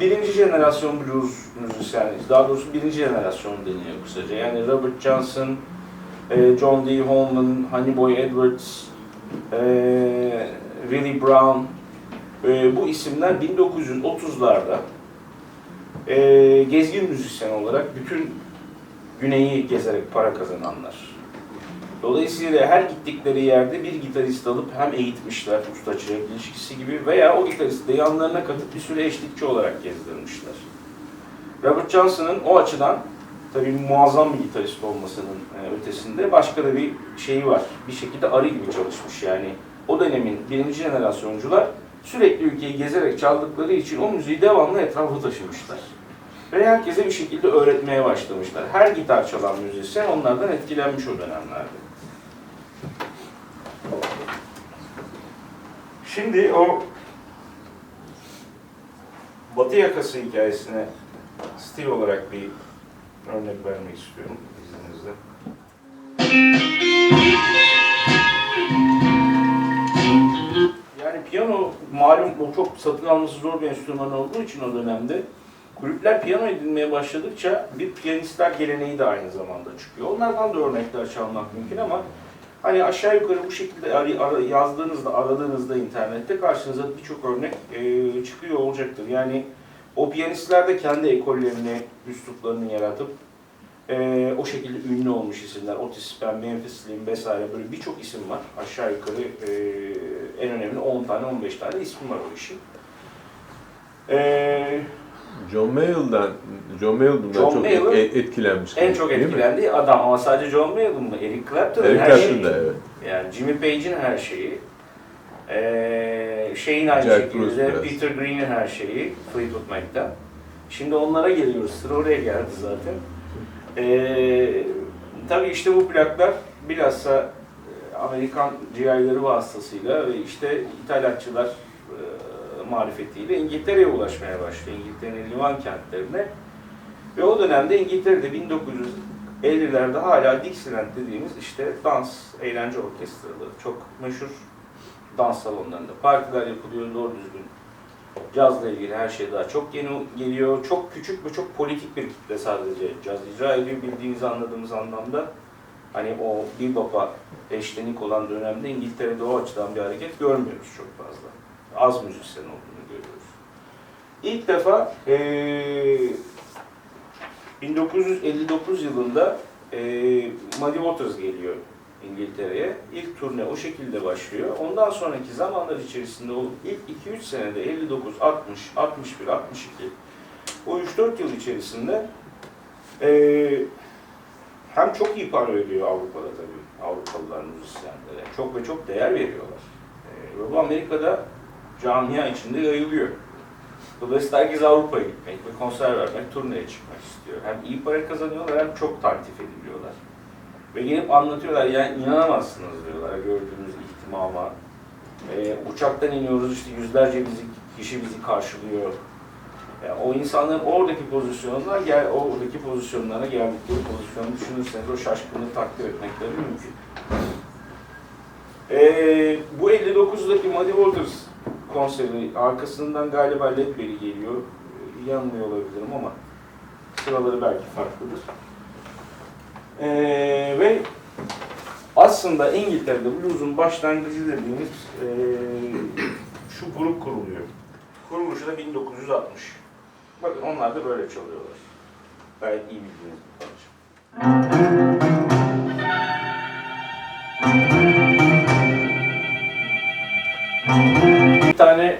birinci jenerasyon blues müzisyeniyiz. Daha doğrusu birinci jenerasyon deniyor kısaca. Yani Robert Johnson, e, John D. Holman, Honey Boy Edwards, e, Willie Brown. E, bu isimler 1930'larda e, gezgin müzisyen olarak bütün güneyi gezerek para kazananlar. Dolayısıyla her gittikleri yerde bir gitarist alıp hem eğitmişler, usta çırak ilişkisi gibi veya o gitaristi de yanlarına katıp bir süre eşlikçi olarak gezdirmişler. Robert Johnson'ın o açıdan tabii muazzam bir gitarist olmasının e, ötesinde başka da bir şeyi var. Bir şekilde arı gibi çalışmış yani. O dönemin birinci jenerasyoncular sürekli ülkeyi gezerek çaldıkları için o müziği devamlı etrafa taşımışlar. Ve herkese bir şekilde öğretmeye başlamışlar. Her gitar çalan müzisyen onlardan etkilenmiş o dönemlerde. Şimdi o Batı yakası hikayesine stil olarak bir örnek vermek istiyorum izninizle. Yani piyano malum o çok satın alması zor bir enstrüman olduğu için o dönemde kulüpler piyano edinmeye başladıkça bir piyanistler geleneği de aynı zamanda çıkıyor. Onlardan da örnekler çalmak mümkün ama hani aşağı yukarı bu şekilde yazdığınızda, aradığınızda internette karşınıza birçok örnek e, çıkıyor olacaktır. Yani o piyanistler de kendi ekollerini, üsluplarını yaratıp e, o şekilde ünlü olmuş isimler. Otis Spann, Memphis vesaire böyle birçok isim var. Aşağı yukarı e, en önemli 10 tane 15 tane isim var o işin. E, John Mayall'dan, John Mayall bundan John çok Mayall'ın e- etkilenmiş. en çok değil mi? etkilendiği adam ama sadece John Mayall'ın mı? Eric Clapton'ın Eric her Clapton şeyi. da evet. Yani Jimmy Page'in her şeyi. Ee, şeyin aynı Jack şekilde, biraz. Peter Green'in her şeyi, Fleetwood Mac'ten. Şimdi onlara geliyoruz, sıra oraya geldi zaten. Ee, tabii işte bu plaklar bilhassa e, Amerikan GI'ları vasıtasıyla ve işte ithalatçılar e, marifetiyle İngiltere'ye ulaşmaya başlıyor. İngiltere'nin liman kentlerine. Ve o dönemde İngiltere'de 1950'lerde hala Dixieland dediğimiz işte dans, eğlence orkestraları çok meşhur dans salonlarında partiler yapılıyor doğru düzgün. Cazla ilgili her şey daha çok yeni geliyor. Çok küçük ve çok politik bir kitle sadece caz icra ediyor bildiğiniz anladığımız anlamda. Hani o bebop'a eşlenik olan dönemde İngiltere'de o açıdan bir hareket görmüyoruz çok fazla. Az müzisyen olduğunu görüyoruz. İlk defa eee 1959 yılında eee Muddy Waters geliyor İngiltere'ye. İlk turne o şekilde başlıyor. Ondan sonraki zamanlar içerisinde o ilk 2-3 senede 59, 60, 61, 62 o 3-4 yıl içerisinde eee, hem çok iyi para ödüyor Avrupa'da tabii Avrupalılar müzisyenlere. Çok ve çok değer veriyorlar. Ve bu Amerika'da camia içinde yayılıyor. Dolayısıyla herkes Avrupa'ya gitmek ve konser vermek, turneye çıkmak istiyor. Hem iyi para kazanıyorlar hem çok takip ediliyorlar. Ve gelip anlatıyorlar, yani inanamazsınız diyorlar gördüğünüz ihtimama. Ee, uçaktan iniyoruz işte yüzlerce bizi, kişi bizi karşılıyor. Yani o insanların oradaki pozisyonuna, gel, oradaki pozisyonlara geldikleri pozisyonu düşünürseniz o şaşkınlığı takdir etmekleri mümkün. Ee, bu 59'daki Muddy Waters konseri arkasından galiba Led Belly geliyor. Yanılıyor olabilirim ama sıraları belki farklıdır. Ee, ve aslında İngiltere'de blues'un başlangıcı dediğimiz ee, şu grup kuruluyor. Kuruluşu da 1960. Bakın onlar da böyle çalıyorlar. Gayet iyi bildiğiniz bir parça. Tane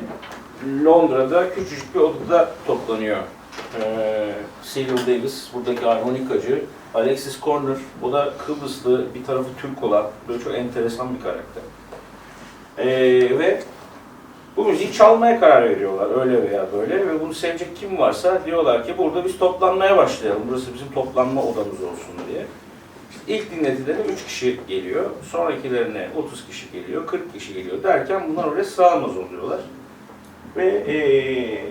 Londra'da küçücük bir odada toplanıyor. Ee, Cyril Davis, buradaki harmonikacı, Alexis Corner, o da Kıbrıslı, bir tarafı Türk olan, böyle çok enteresan bir karakter. Ee, ve bu müziği çalmaya karar veriyorlar öyle veya böyle ve bunu sevecek kim varsa diyorlar ki burada biz toplanmaya başlayalım, burası bizim toplanma odamız olsun diye. İlk dinletilerine 3 kişi geliyor, sonrakilerine 30 kişi geliyor, 40 kişi geliyor derken bunlar oraya sığamaz oluyorlar. Ve eee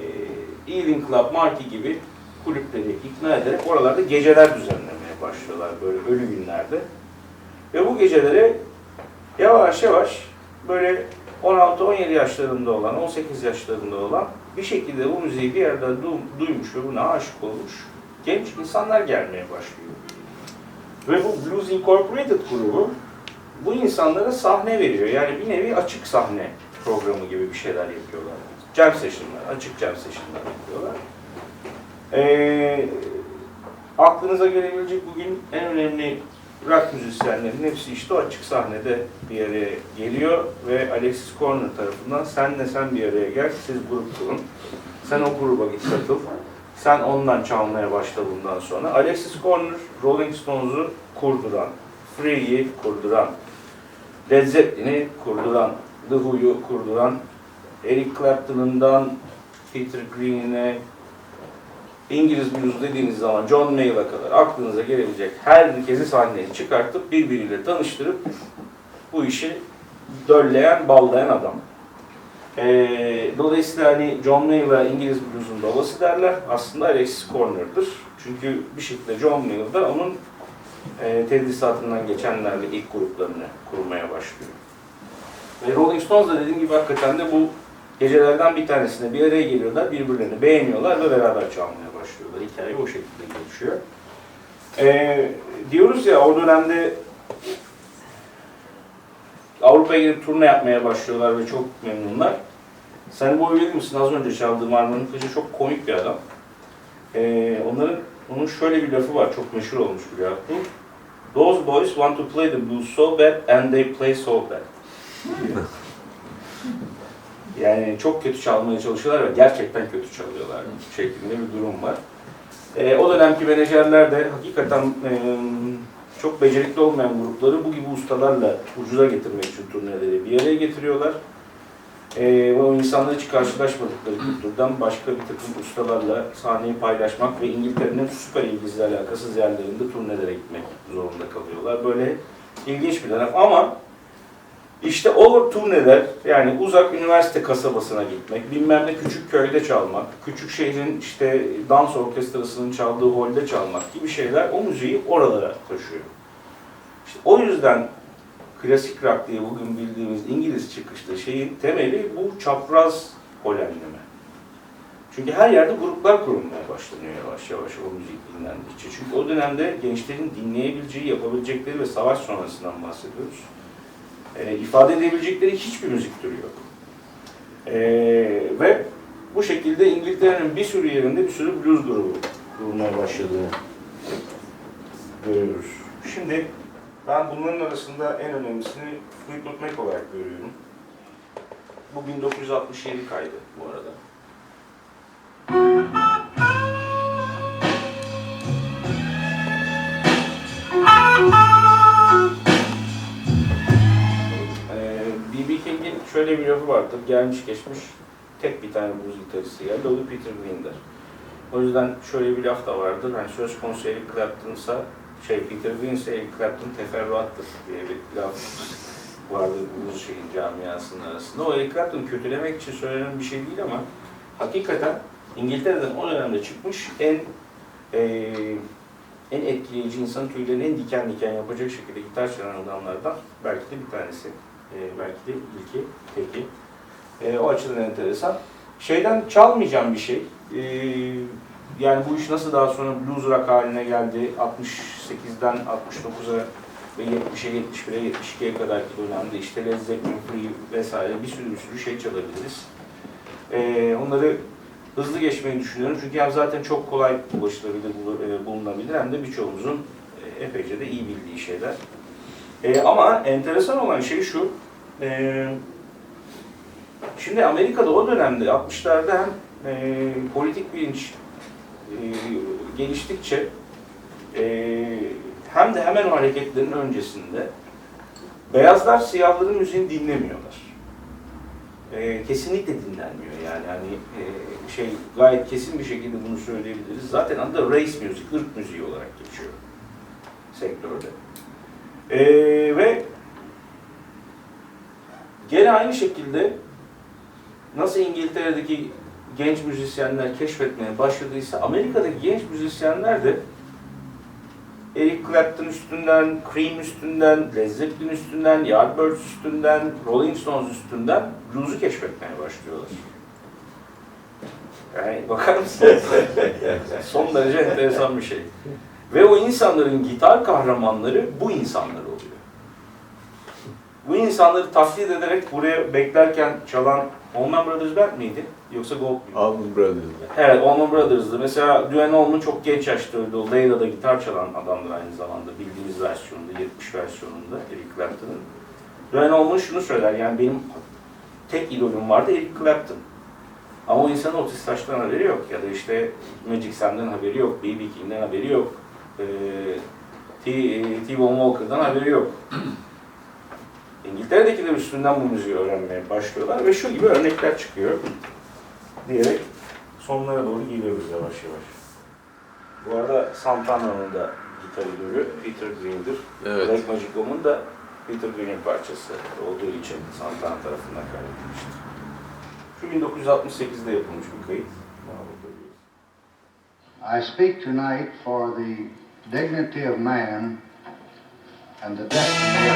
Evening Club, Marty gibi kulüpleri ikna ederek oralarda geceler düzenlemeye başlıyorlar böyle ölü günlerde. Ve bu gecelere yavaş yavaş böyle 16-17 yaşlarında olan, 18 yaşlarında olan bir şekilde bu müziği bir yerden du- duymuş ve buna aşık olmuş genç insanlar gelmeye başlıyor. Ve bu Blues Incorporated grubu bu insanlara sahne veriyor. Yani bir nevi açık sahne programı gibi bir şeyler yapıyorlar. Jam session'lar, açık jam session'lar yapıyorlar. Ee, aklınıza gelebilecek bugün en önemli rock müzisyenlerin hepsi işte o açık sahnede bir araya geliyor ve Alexis Corner tarafından senle sen bir araya gel, siz grup kurun. Sen o gruba git katıl. Sen ondan çalmaya başla bundan sonra. Alexis Corner, Rolling Stones'u kurduran, Free'yi kurduran, Led Zeppelin'i kurduran, The Who'yu kurduran, Eric Clapton'ından Peter Green'ine, İngiliz blues dediğiniz zaman John Mayall'a kadar aklınıza gelebilecek herkesi sahneye çıkartıp birbiriyle tanıştırıp bu işi dölleyen, ballayan adam. Ee, dolayısıyla hani John Mayall'a İngiliz blues'un babası derler. Aslında Alexis Corner'dır. Çünkü bir şekilde John Mayall da onun e, tedrisatından geçenlerle ilk gruplarını kurmaya başlıyor. Ve Rolling Stones da dediğim gibi hakikaten de bu gecelerden bir tanesinde bir araya geliyorlar, birbirlerini beğeniyorlar ve beraber çalmaya başlıyorlar. Hikaye o şekilde gelişiyor. Ee, diyoruz ya o dönemde Avrupa'ya gidip turne yapmaya başlıyorlar ve çok memnunlar. Sen bu bilir misin? Az önce çaldığım Arman'ın Kılıcı çok komik bir adam. Ee, onların, onun şöyle bir lafı var, çok meşhur olmuş bir laf bu. Those boys want to play the blues so bad and they play so bad. Yani çok kötü çalmaya çalışıyorlar ve gerçekten kötü çalıyorlar şeklinde bir durum var. Ee, o dönemki menajerler de hakikaten e, çok becerikli olmayan grupları bu gibi ustalarla ucuza getirmek için turneleri bir araya getiriyorlar. Ee, o insanlar hiç karşılaşmadıkları kültürden başka bir takım ustalarla sahneyi paylaşmak ve İngiltere'nin süper ilgisiyle alakasız yerlerinde turnelere gitmek zorunda kalıyorlar. Böyle ilginç bir dönem ama işte o turneler yani uzak üniversite kasabasına gitmek, bilmem ne küçük köyde çalmak, küçük şehrin işte dans orkestrasının çaldığı holde çalmak gibi şeyler o müziği oralara taşıyor. İşte o yüzden klasik rock diye bugün bildiğimiz İngiliz çıkışlı şeyin temeli bu çapraz holenleme. Çünkü her yerde gruplar kurulmaya başlanıyor yavaş yavaş o müzik dinlendikçe. Çünkü o dönemde gençlerin dinleyebileceği, yapabilecekleri ve savaş sonrasından bahsediyoruz e, ifade edebilecekleri hiçbir müzik türü yok. E, ve bu şekilde İngiltere'nin bir sürü yerinde bir sürü blues grubu kurulmaya başladığını görüyoruz. Şimdi ben bunların arasında en önemlisini Fleetwood Mac olarak görüyorum. Bu 1967 kaydı bu arada. King'in şöyle bir lafı vardır. Gelmiş geçmiş tek bir tane blues gitaristi geldi. O da Peter Green'dir. O yüzden şöyle bir laf da vardır. Hani söz konusu Eric Clapton'sa şey Peter Green ise Eric Clapton teferruattır diye bir laf vardır blues şeyin camiasının arasında. O Eric Clapton kötülemek için söylenen bir şey değil ama hakikaten İngiltere'den o dönemde çıkmış en eee en etkileyici insan tüylerini en diken diken yapacak şekilde gitar çalan adamlardan belki de bir tanesi. Ee, belki de ilki, teki. Ee, o açıdan enteresan. Şeyden çalmayacağım bir şey. Ee, yani bu iş nasıl daha sonra blues rock haline geldi. 68'den 69'a ve 70'e, 71'e, 72'ye kadarki dönemde işte Led Zeppelin, vesaire bir sürü bir sürü şey çalabiliriz. Ee, onları hızlı geçmeyi düşünüyorum. Çünkü hem zaten çok kolay ulaşılabilir, e, bulunabilir hem de birçoğumuzun e, epeyce de iyi bildiği şeyler. E, ama enteresan olan şey şu, e, şimdi Amerika'da o dönemde 60'larda hem e, politik bilinç e, geliştikçe e, hem de hemen hareketlerin öncesinde beyazlar siyahların müziğini dinlemiyorlar. E, kesinlikle dinlenmiyor yani hani e, şey gayet kesin bir şekilde bunu söyleyebiliriz. Zaten adı race müzik, ırk müziği olarak geçiyor sektörde. E, ve gene aynı şekilde nasıl İngiltere'deki genç müzisyenler keşfetmeye başladıysa Amerika'daki genç müzisyenler de Eric Clapton üstünden, Cream üstünden, Led Zeppelin üstünden, Yardbirds üstünden, Rolling Stones üstünden blues'u keşfetmeye başlıyorlar. Yani bakar mısınız? Son derece enteresan bir şey. Ve o insanların gitar kahramanları bu insanlar oluyor. Bu insanları taklit ederek buraya beklerken çalan Allman Brothers Band miydi? Yoksa Gold muydu? Allman Brothers'da. Evet, Allman Brothers'dı. Mesela Duane Allman çok genç yaşta öldü. O Leyla'da gitar çalan adamdır aynı zamanda. Bildiğimiz versiyonunda, 70 versiyonunda Eric Clapton'ın. Duane Allman şunu söyler, yani benim tek idolüm vardı Eric Clapton. Ama o insanın Otis Taş'tan haberi yok. Ya da işte Magic Sam'den haberi yok, B.B. King'den haberi yok. Ee, T. T-Bone Walker'dan haberi yok. İngiltere'dekiler üstünden bu müziği öğrenmeye başlıyorlar ve şu gibi örnekler çıkıyor diyerek sonlara doğru geliyoruz yavaş yavaş. Bu arada Santana'nın da gitar idolü Peter Green'dir. Evet. Black Magic Woman da Peter Green'in parçası olduğu için Santana tarafından kaydedilmiştir. Şu 1968'de yapılmış bir kayıt. I speak tonight for the dignity of man and the destiny of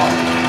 humanity.